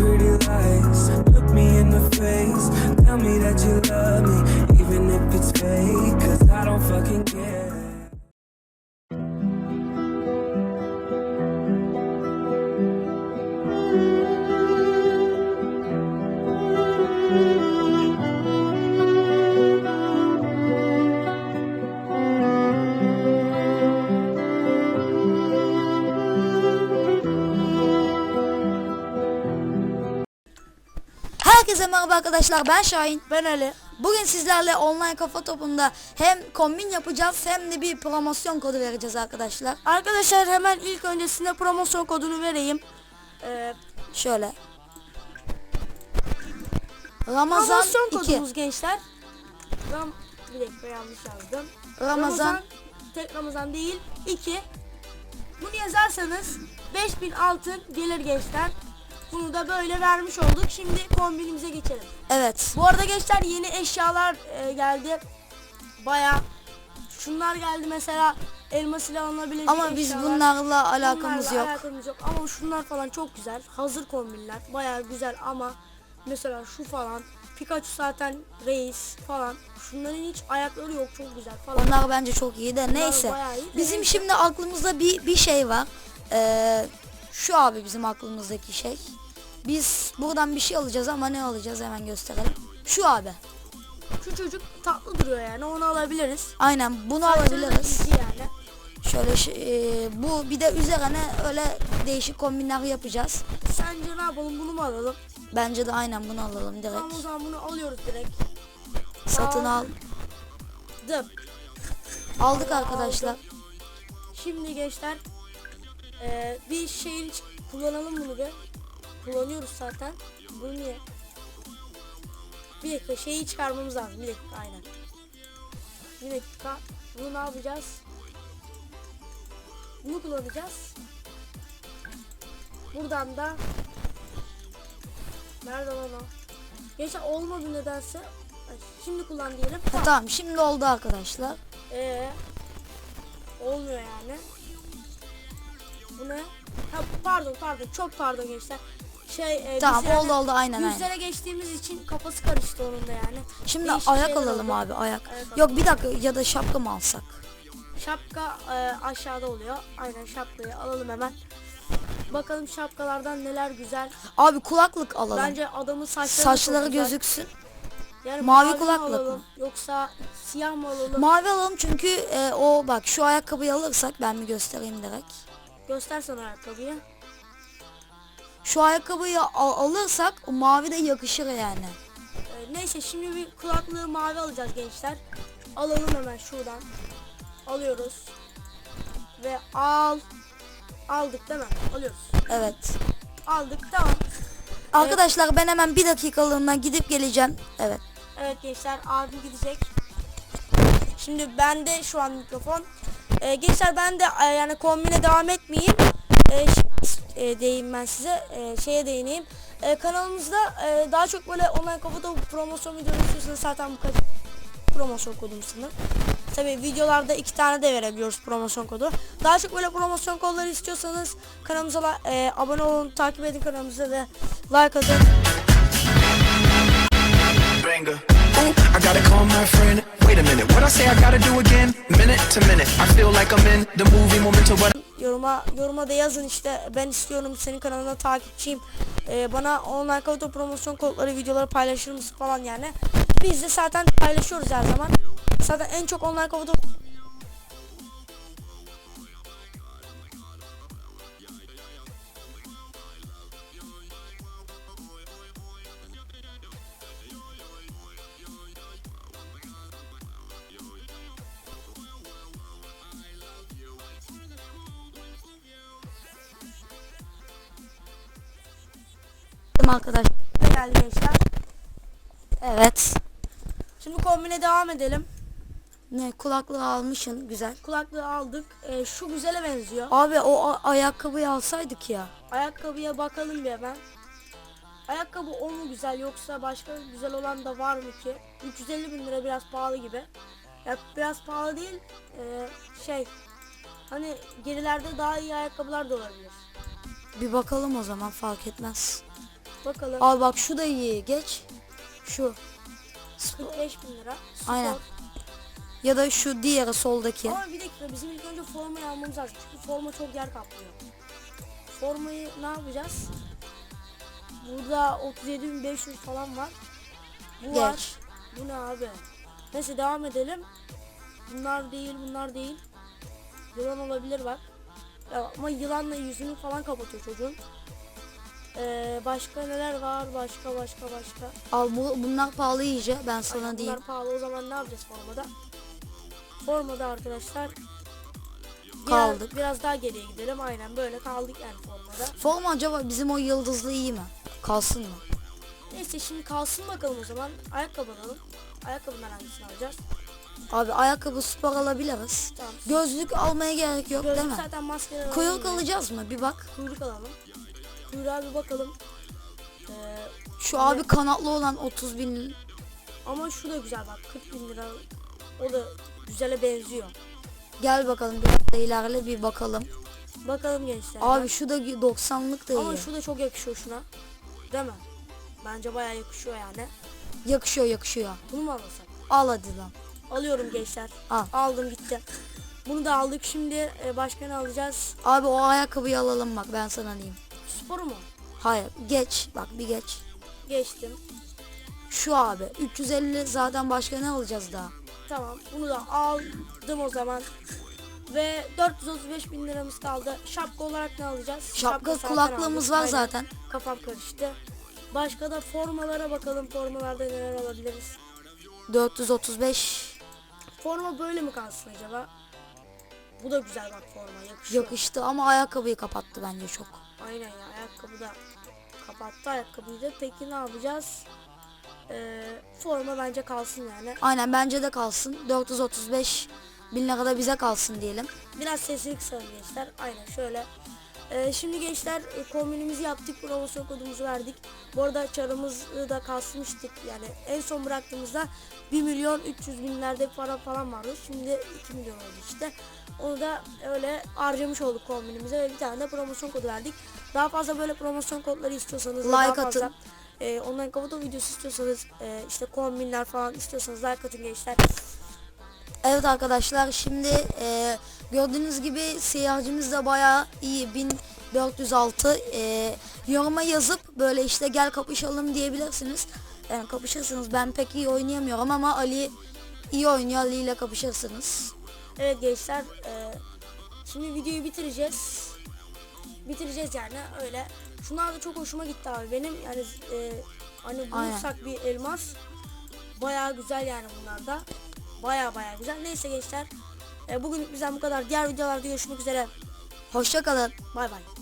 pretty lies. Look me in the face. Tell me that you Herkese merhaba arkadaşlar ben Şahin. Ben Ali. Bugün sizlerle online kafa topunda hem kombin yapacağız hem de bir promosyon kodu vereceğiz arkadaşlar. Arkadaşlar hemen ilk öncesinde promosyon kodunu vereyim. Ee, Şöyle. Ramazan promosyon 2. kodumuz gençler. Ram bir dakika yanlış yazdım. Ramazan tek Ramazan değil 2. Bunu yazarsanız 5000 altın gelir gençler. Bunu da böyle vermiş olduk. Şimdi kombinimize geçelim. evet. Bu arada gençler yeni eşyalar e, geldi. Baya şunlar geldi mesela elma silah alınabilecek Ama biz eşyalar. bunlarla alakamız Bunlarla yok. alakamız yok. Ama şunlar falan çok güzel. Hazır kombinler. Baya güzel ama mesela şu falan Pikachu zaten reis falan. Şunların hiç ayakları yok çok güzel falan. Onlar bence çok iyi de neyse. bayağı iyi de Bizim neyse. şimdi aklımızda bir bir şey var. Ee, şu abi bizim aklımızdaki şey. Biz buradan bir şey alacağız ama ne alacağız hemen gösterelim. Şu abi. Şu çocuk tatlı duruyor yani onu alabiliriz. Aynen bunu da alabiliriz. yani. Şöyle şey- e, bu bir de üzerine öyle değişik kombinler yapacağız. Sence ne yapalım bunu mu alalım? Bence de aynen bunu alalım Tamam o direkt. zaman bunu alıyoruz direkt. Satın al. Dım. Aldık arkadaşlar. Şimdi gençler eee, bir şeyin kullanalım bunu bir. Kullanıyoruz zaten. Bu niye? Bir dakika şeyi çıkarmamız lazım. Bir dakika aynen. Bir dakika. Bunu ne yapacağız? Bunu kullanacağız. Buradan da Nerede lan o? Gençler olmadı nedense. Şimdi kullan diyelim. Ha, tamam şimdi oldu arkadaşlar. Ee, olmuyor yani. Bu ne? Ha, pardon pardon çok pardon gençler. Şey e, Tamam oldu oldu aynen aynen. Yüzlere geçtiğimiz için kafası karıştı onun da yani. Şimdi Değişik ayak şeyler alalım oldu. abi ayak. Ayak Yok bir dakika ya da şapka mı alsak? Şapka e, aşağıda oluyor. Aynen şapkayı alalım hemen. Bakalım şapkalardan neler güzel. Abi kulaklık alalım. Bence adamın saçları, Saçları güzel. gözüksün. Yani mavi mavi mi kulaklık alalım, mı? Yoksa siyah mı alalım? Mavi alalım çünkü e, o bak şu ayakkabıyı alırsak ben bir göstereyim direkt. Göstersen ayakkabıyı. Şu ayakkabıyı al- alırsak o mavi de yakışır yani. Ee, neyse şimdi bir kulaklığı mavi alacağız gençler. Alalım hemen şuradan. Alıyoruz. Ve al. Aldık değil mi? Alıyoruz. Evet. Aldık tamam. Arkadaşlar ben hemen bir dakikalığına gidip geleceğim. Evet. Evet gençler abim gidecek. Şimdi bende şu an mikrofon. Ee, gençler ben de e, yani kombine devam etmeyeyim. Ee, e, değeyim ben size. E, şeye değineyim. E, kanalımızda e, daha çok böyle online kafa topu promosyon videoları istiyorsanız zaten bu kadar promosyon kodum sanırım. Tabi videolarda iki tane de verebiliyoruz promosyon kodu. Daha çok böyle promosyon kodları istiyorsanız kanalımıza e, abone olun, takip edin kanalımıza ve like atın. I gotta call my friend. Wait a minute, what I say I gotta do again? Minute to minute, I feel like I'm in the movie Memento. What Yoruma yoruma da yazın işte ben istiyorum senin kanalına takipçiyim. Ee, bana online kauto promosyon kodları videoları paylaşır mısın falan yani. Biz de zaten paylaşıyoruz her zaman. Zaten en çok online Arkadaşlar. geldi gençler. Evet. Şimdi kombine devam edelim. Ne kulaklığı almışsın güzel. Kulaklığı aldık. Ee, şu güzele benziyor. Abi o ayakkabıyı alsaydık ya. Ayakkabıya bakalım bir hemen. Ayakkabı o mu güzel yoksa başka güzel olan da var mı ki? 350 bin lira biraz pahalı gibi. Ya biraz pahalı değil. ee, şey hani gerilerde daha iyi ayakkabılar da olabilir. Bir bakalım o zaman fark etmez. Bakalım. Al bak şu da iyi. Geç. Şu. 45 bin lira. Spor. Aynen. Ya da şu diğeri soldaki. Ama bir dakika bizim ilk önce formayı almamız lazım. Çünkü forma çok yer kaplıyor. Formayı ne yapacağız? Burada 37.500 falan var. Bu var. Geç. Bu ne abi? Neyse devam edelim. Bunlar değil, bunlar değil. Yılan olabilir bak. Ya, ama yılanla yüzünü falan kapatıyor çocuğun. Ee, başka neler var? Başka başka başka. Al bu, bunlar pahalı iyice. Ben sana Aynen, diyeyim. bunlar pahalı o zaman ne yapacağız formada? Formada arkadaşlar Kaldık. Biraz daha geriye gidelim. Aynen böyle kaldık yani formada. Forma acaba bizim o yıldızlı iyi mi? Kalsın mı? Neyse şimdi kalsın bakalım o zaman. Ayakkabı alalım. Ayakkabından hangisini alacağız? Abi ayakkabı spor alabiliriz. Tamam. Gözlük almaya gerek yok değil Gözlük mi? zaten maskeler alalım. Kuyruk alacağız mı? Bir bak. Kuyruk alalım. Kuyruğa bir bakalım. Ee, Şu abi kanatlı olan 30 bin. ama şu da güzel bak 40 bin lira. O da güzele benziyor. Gel bakalım biraz da ilerle bir bakalım. Bakalım gençler. Abi şu da 90'lık da ama iyi. şu da çok yakışıyor şuna. Değil mi? Bence bayağı yakışıyor yani. Yakışıyor yakışıyor. Bunu mu alırsak? Al hadi lan. Alıyorum gençler. Al. Aldım gitti. Bunu da aldık. Şimdi e, başka ne alacağız? Abi o ayakkabıyı alalım bak ben sana diyeyim. Sporu mu? Hayır geç bak bir geç. Geçtim. Şu abi 350 zaten başka ne alacağız daha? Tamam. Bunu da aldım o zaman. Ve 435 bin liramız kaldı. Şapka olarak ne alacağız? Şapka zaten kulaklığımız var Aynen. zaten. Kafam karıştı. Başka da formalara bakalım. Formalarda neler alabiliriz? 435 Forma böyle mi kalsın acaba? Bu da güzel bak forma. Yakışıyor. yakıştı ama ayakkabıyı kapattı bence çok. Aynen ya ayakkabı da kapattı ayakkabıyı da. Peki ne yapacağız? Ee, forma bence kalsın yani. Aynen bence de kalsın. 435 bin lira da bize kalsın diyelim. Biraz sesini kısalım gençler. Aynen şöyle. Ee, şimdi gençler e, kombinimizi yaptık. Promosyon kodumuzu verdik. Bu arada çarımızı da kasmıştık. Yani en son bıraktığımızda 1 milyon 300 binlerde para falan vardı. Şimdi 2 milyon oldu işte. Onu da öyle harcamış olduk kombinimize ve bir tane de promosyon kodu verdik. Daha fazla böyle promosyon kodları istiyorsanız Like daha fazla, atın. E, online kapato videosu istiyorsanız e, işte kombinler falan istiyorsanız like atın gençler. Evet arkadaşlar şimdi e, gördüğünüz gibi seyircimiz de bayağı iyi 1406 e, yoruma yazıp böyle işte gel kapışalım diyebilirsiniz. Yani kapışırsınız ben pek iyi oynayamıyorum ama Ali iyi oynuyor Ali ile kapışırsınız. Evet gençler e, şimdi videoyu bitireceğiz. Bitireceğiz yani öyle. Şunlar da çok hoşuma gitti abi benim yani e, hani Aynen. bulursak bir elmas bayağı güzel yani bunlar da. Bayağı bayağı güzel. Neyse gençler e, bugün bizden bu kadar. Diğer videolarda görüşmek üzere. Hoşçakalın. Bay bay.